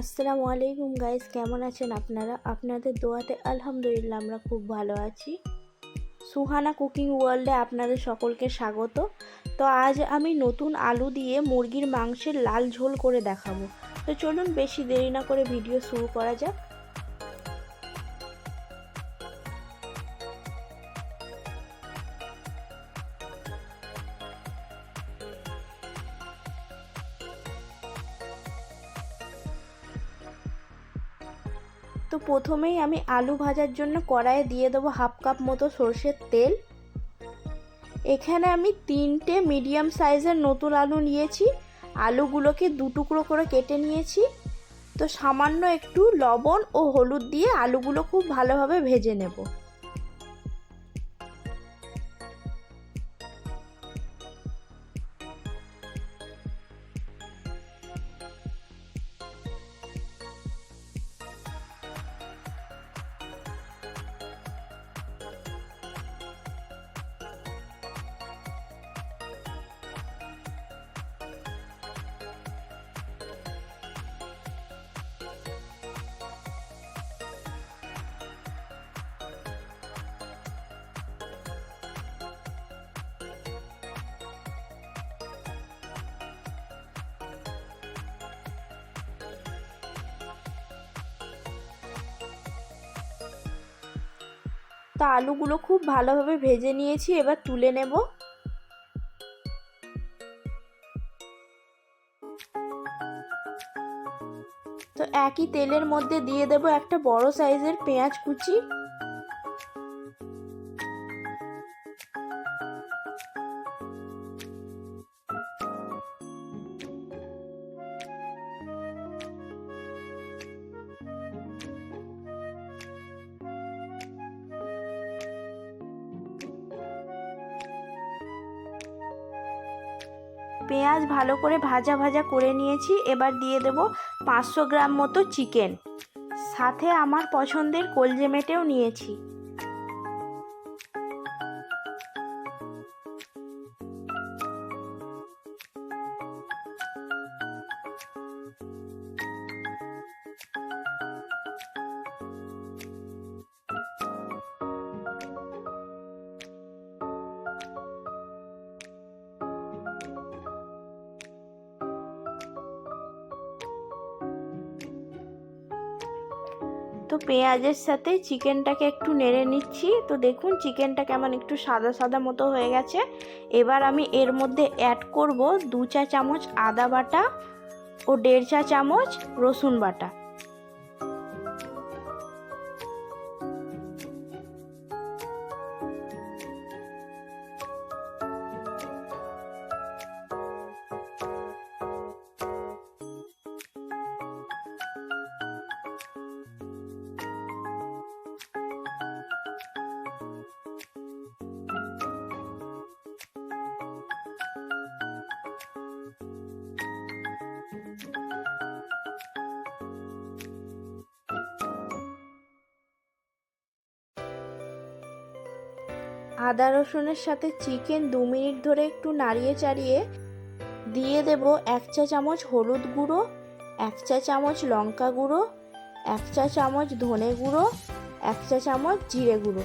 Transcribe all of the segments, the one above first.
আসসালামু আলাইকুম গাইস, কেমন আছেন আপনারা? আপনাদের দোয়াতে আলহামদুলিল্লাহ আমরা খুব ভালো আছি। সুহানা কুকিং ওয়ার্ল্ডে আপনাদের সকলকে স্বাগত। তো আজ আমি নতুন আলু দিয়ে মুরগির মাংসের লাল ঝোল করে দেখাবো। তো চলুন বেশি দেরি না করে ভিডিও শুরু করা যাক। তো প্রথমেই আমি আলু ভাজার জন্য কড়াইয়ে দিয়ে দেবো হাফ কাপ মতো সর্ষের তেল। এখানে আমি তিনটে মিডিয়াম সাইজের নতুন আলু নিয়েছি। আলুগুলোকে দু টুকরো করে কেটে নিয়েছি। তো সামান্য একটু লবণ ও হলুদ দিয়ে আলুগুলো খুব ভালোভাবে ভেজে নেব। তো আলুগুলো খুব ভালোভাবে ভেজে নিয়েছি, এবার তুলে নেব। তো একই তেলের মধ্যে দিয়ে দেব একটা বড় সাইজের পেঁয়াজ কুচি। পেঁয়াজ ভালো করে ভাজা ভাজা করে নিয়েছি। এবার দিয়ে দেব পাঁচশো গ্রাম মতো চিকেন। সাথে আমার পছন্দের কলজে মেটেও নিয়েছি। তো পেঁয়াজের সাথে চিকেনটাকে একটু নেড়ে নিচ্ছি। তো দেখুন, চিকেনটা কেমন একটু সাদা সাদা মতো হয়ে গেছে। এবার আমি এর মধ্যে অ্যাড করব দু চা চামচ আদা বাটা ও দেড় চা চামচ রসুন বাটা। আদা রসুনের সাথে চিকেন দু মিনিট ধরে একটু নাড়িয়ে চাড়িয়ে দিয়ে দেব এক চা চামচ হলুদ গুঁড়ো, এক চা চামচ লঙ্কা গুঁড়ো, এক চা চামচ ধনে গুঁড়ো, এক চা চামচ জিরে গুঁড়ো।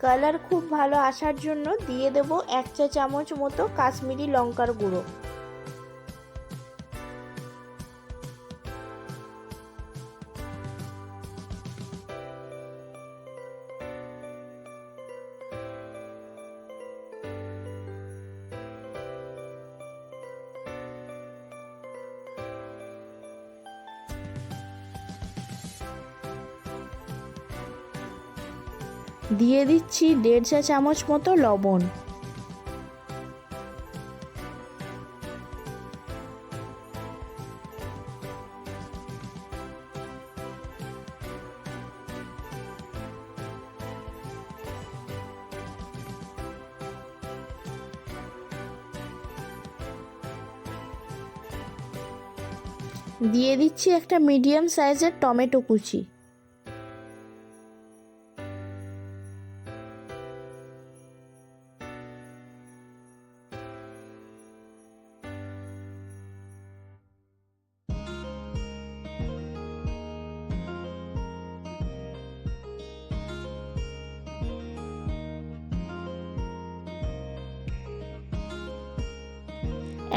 কালার খুব ভালো আসার জন্য দিয়ে দেব এক চা চামচ মতো কাশ্মীরি লঙ্কার গুঁড়ো। দিয়ে দিচ্ছি দেড় চা চামচ মতো লবণ। দিয়ে দিচ্ছি একটা মিডিয়াম সাইজের টমেটো কুচি।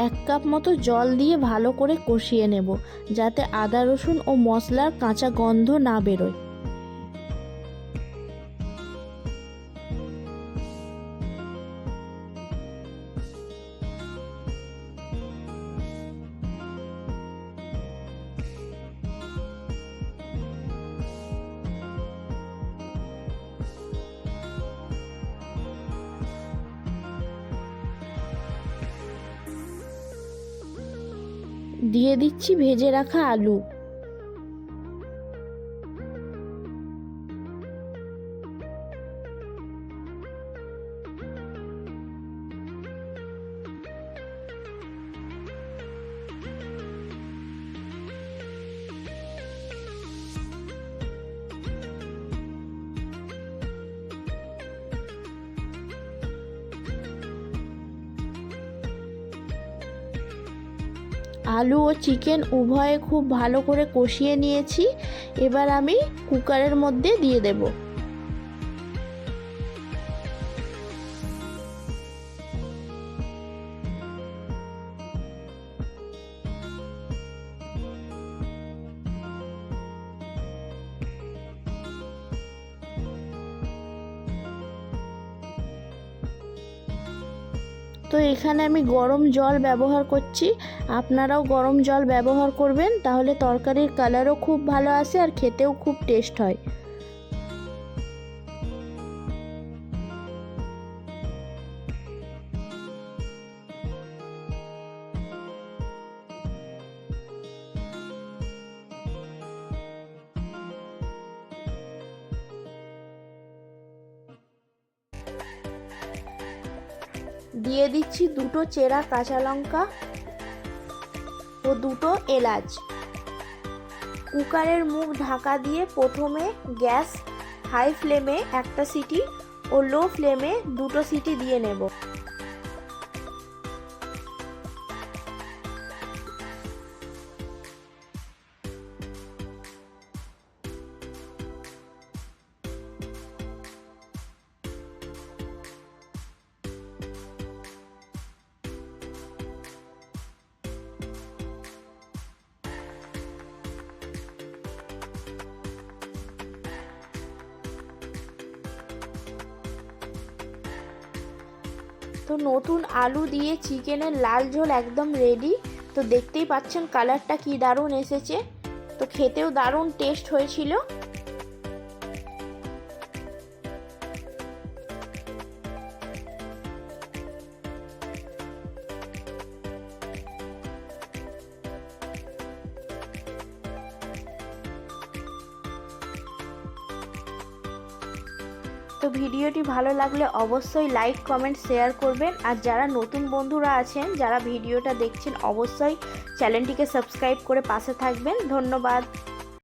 এক কাপ মতো জল দিয়ে ভালো করে কষিয়ে নেব, যাতে আদা রসুন ও মশলার কাঁচা গন্ধ না বেরোয়। দিয়ে দিচ্ছি ভেজে রাখা আলু। আলু ও চিকেন উভয়ে খুব ভালো করে কষিয়ে নিয়েছি। এবার আমি কুকারের মধ্যে দিয়ে দেব। তো এখানে আমি গরম জল ব্যবহার করছি। আপনারাও গরম জল ব্যবহার করবেন, তাহলে তরকারির কালারও খুব ভালো আসে আর খেতেও খুব টেস্ট হয়। দিয়ে দিচ্ছি দুটো চেরা কাঁচা লঙ্কা ও দুটো এলাচ। কুকারের মুখ ঢাকা দিয়ে প্রথমে গ্যাস হাই ফ্লেমে একটা সিটি ও লো ফ্লেমে দুটো সিটি দিয়ে নেব। তো নতুন আলু দিয়ে চিকেনের লাল ঝোল একদম রেডি তো দেখতেই পাচ্ছেন কালারটা কি দারুণ এসেছে। তো খেতেও দারুণ টেস্ট হয়েছিল। তো ভিডিওটি ভালো লাগলে অবশ্যই লাইক, কমেন্ট, শেয়ার করবেন। আর যারা নতুন বন্ধুরা আছেন, যারা ভিডিওটা দেখছেন, অবশ্যই চ্যানেলটিকে সাবস্ক্রাইব করে পাশে থাকবেন। ধন্যবাদ।